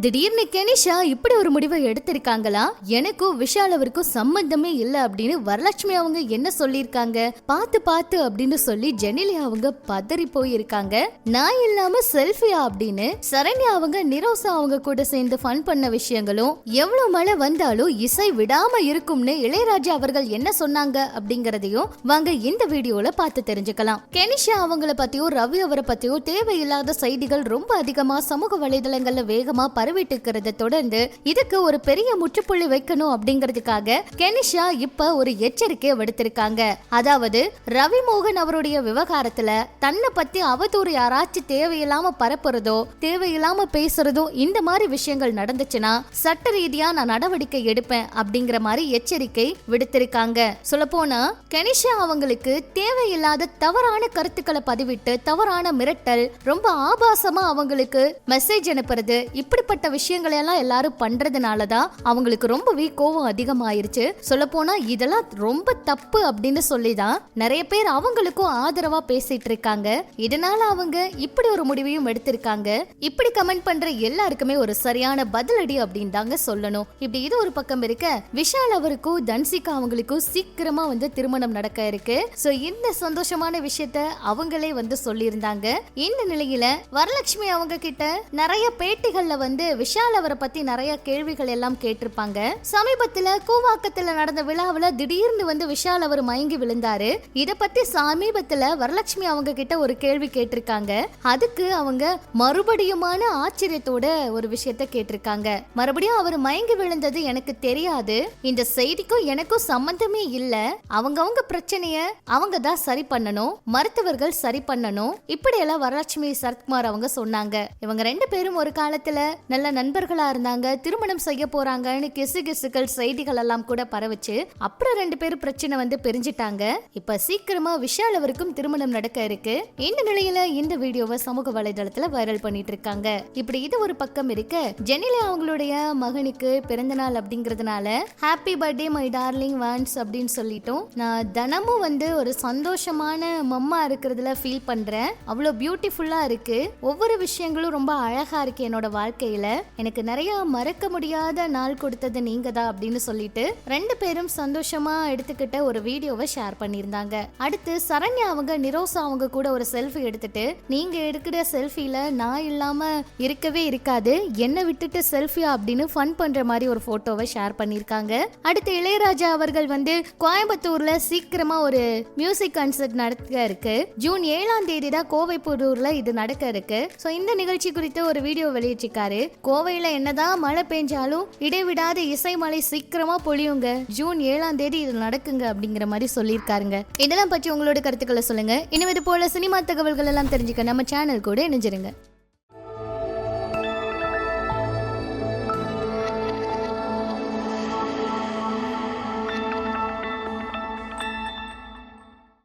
திடீர்னு கெனிஷா இப்படி ஒரு முடிவை எடுத்திருக்காங்களா? எனக்கும் விஷால் அவருக்கும் சம்பந்தமே இல்ல அப்படின்னு வரலட்சுமி அவங்க என்ன சொல்லியிருக்காங்க? பார்த்து பார்த்து அப்படின்னு சொல்லி ஜெனிலி அவங்க பதறி போயிருக்காங்க. நான் இல்லாம செல்ஃபியா அப்படின்னு சரண்யா அவங்க நிரோசா அவங்க கூட சேர்ந்து ஃபன் பண்ண விஷயங்களும் எவ்வளவு மழை வந்தாலும் இசை விடாம இருக்கும்னு இளையராஜா அவர்கள் என்ன சொன்னாங்க அப்படிங்கறதையும் வாங்க இந்த வீடியோல பார்த்து தெரிஞ்சுக்கலாம். கெனிஷா அவங்கள பத்தியோ ரவி அவரை பத்தியோ தேவையில்லாத செய்திகள் ரொம்ப அதிகமா சமூக வலைதளங்கள்ல வேகமா பரவிட்டு இருக்கிறத தொடர்ந்து இதுக்கு ஒரு பெரிய முற்றுப்புள்ளி வைக்கணும் அப்படிங்கிறதுக்காக கெனிஷா இப்ப ஒரு எச்சரிக்கை விடுத்திருக்காங்க. அதாவது ரவி மோகன் அவருடைய விவகாரத்துல தன்னை பத்தி அவதூறு யாராச்சும் தேவையில்லாம பரப்புறதோ தேவையில்லாம பேசுறதோ இந்த மாதிரி விஷயங்கள் நடந்துச்சுன்னா சட்ட ரீதியா நான் நடவடிக்கை எடுப்பேன் அப்படிங்கிற மாதிரி எச்சரிக்கை விடுத்திருக்காங்க. சொல்லப்போனா கெனிஷா அவங்களுக்கு தேவையில்லாத தவறான கருத்துக்களை பதிவிட்டு தவறான மிரட்டல் ரொம்ப ஆபாசமா அவங்களுக்கு மெசேஜ் அனுப்புறது இப்படிப்பட்ட விஷயங்களை எல்லாம் எல்லாரும் பண்றதுனால தான் அவங்களுக்கு ரொம்பவே கோவம் அதிகமாயிருச்சு. சொல்ல போனா இதெல்லாம் ரொம்ப தப்பு அப்படின்னு சொல்லி தான் நிறைய பேர் அவங்களுக்கும் ஆதரவா பேசிட்டு இருக்காங்க. இதனால அவங்க இப்படி ஒரு முடிவையும் எடுத்திருக்காங்க. இப்படி கமெண்ட் பண்ற எல்லாருக்குமே ஒரு சரியான பதிலடி அப்படின்னு தாங்க சொல்லணும். இப்படி இது ஒரு பக்கம் இருக்க விஷால் அவருக்கும் தன்சிகா அவங்களுக்கும் சீக்கிரமா வந்து திருமணம் நடக்க இருக்கு. சோ இந்த சந்தோஷமான விஷயத்த அவங்களே வந்து சொல்லியிருந்தாங்க. இந்த நிலையில வரலட்சுமி அவங்க கிட்ட நிறைய பேட்டிகள்ல வந்து விஷால் அவரை பத்தி நிறைய கேள்விகள் எல்லாம் கேட்டிருப்பாங்க. சமீபத்துல கூவாக்கத்துல நடந்த விழாவுல திடீர்னு வந்து விஷால் அவர் மயங்கி விழுந்தாரு. இத பத்தி சமீபத்துல வரலட்சுமி அவங்க கிட்ட ஒரு கேள்வி கேட்டிருக்காங்க. அதுக்கு அவங்க மறுபடியுமான ஆச்சரியத்தோட ஒரு விஷயத்த கேட்டிருக்காங்க. மறுபடியும் அவர் மயங்கி விழுந்தது எனக்கு தெரியாது. இந்த செய்திக்கும் எனக்கும் சம்பந்தமே இல்ல. அவங்கவங்க பிரச்சனைய அவங்க தான் சரி பண்ணணும். மருத்துவர்கள் சரி பண்ணணும். இப்படி எல்லாம் வரலட்சுமி சரத்குமார் அவங்க சொன்னாங்க. இவங்க ரெண்டு பேரும் ஒரு காலத்துல நல்ல நண்பர்களா இருந்தாங்க திருமணம் செய்ய போறாங்கன்னு கிசு கிசுக்கள் செய்திகள் எல்லாம் கூட பரவுச்சு. அப்புறம் ரெண்டு பேரும் பிரச்சனை வந்து பிரிஞ்சிட்டாங்க. இப்ப சீக்கிரமா விஷால் அவருக்கும் திருமணம் நடக்க இருக்கு. இந்த நிலையில இந்த வீடியோவை சமூக வலைதளத்துல வைரல் பண்ணிட்டு இருக்காங்க. இப்படி இது ஒரு பக்கம் இருக்க. ஜெனிலா அவங்களுடைய மகனுக்கு பிறந்த நாள் அப்படிங்கறதுனால ஹாப்பி பர்த்டே மை டார்லிங் வான்ஸ் அப்படின்னு சொல்லிட்டோம் நான் தினமும் வந்து ஒரு சந்தோஷமான மம்மா இருக்கிறதுல ஃபீல் பண்றேன். அவ்வளோ பியூட்டிஃபுல்லா இருக்கு. ஒவ்வொரு விஷயங்களும் ரொம்ப அழகா இருக்கு என்னோட வாழ்க்கையில. எனக்கு நிறைய மறக்க முடியாத நாள் கொடுத்தது நீங்க தான் அப்படின்னு சொல்லிட்டு ரெண்டு பேரும் சந்தோஷமா எடுத்துக்கிட்ட ஒரு வீடியோவை ஷேர் பண்ணியிருந்தாங்க. அடுத்து சரண்யா அவங்க நிரோசா அவங்க கூட ஒரு செல்ஃபி எடுத்துட்டு நீங்க எடுக்கிற செல்ஃபில நான் இல்லாம இருக்கவே இருக்காது. என்ன விட்டுட்டு செல்ஃபியா அப்படின்னு ஃபன் பண்ற மாதிரி ஒரு போட்டோவை ஷேர் பண்ணியிருக்காங்க. அடுத்து இளையராஜா அவர்கள் வந்து கோயம்புத்தூர்ல சீக்கிரமா ஒரு மியூசிக் கன்சர்ட் நடக்க இருக்கு. ஜூன் ஏழாம் தேதி தான் கோவை புதூர்ல இது நடக்க இருக்கு. ஸோ இந்த நிகழ்ச்சி குறித்து ஒரு வீடியோ வெளியிட்டிருக்காரு. கோவையில என்னதான் மழை பெஞ்சாலும் இடைவிடாத இசை மழை சீக்கிரமா பொழியுங்க. ஜூன் ஏழாம் தேதி இது நடக்குங்க அப்படிங்கிற மாதிரி சொல்லியிருக்காருங்க. இதெல்லாம் பற்றி உங்களோட கருத்துக்களை சொல்லுங்க. இனிமே இது போல சினிமா தகவல்கள் எல்லாம் தெரிஞ்சுக்க நம்ம சேனல் கூட இணைஞ்சிருங்க.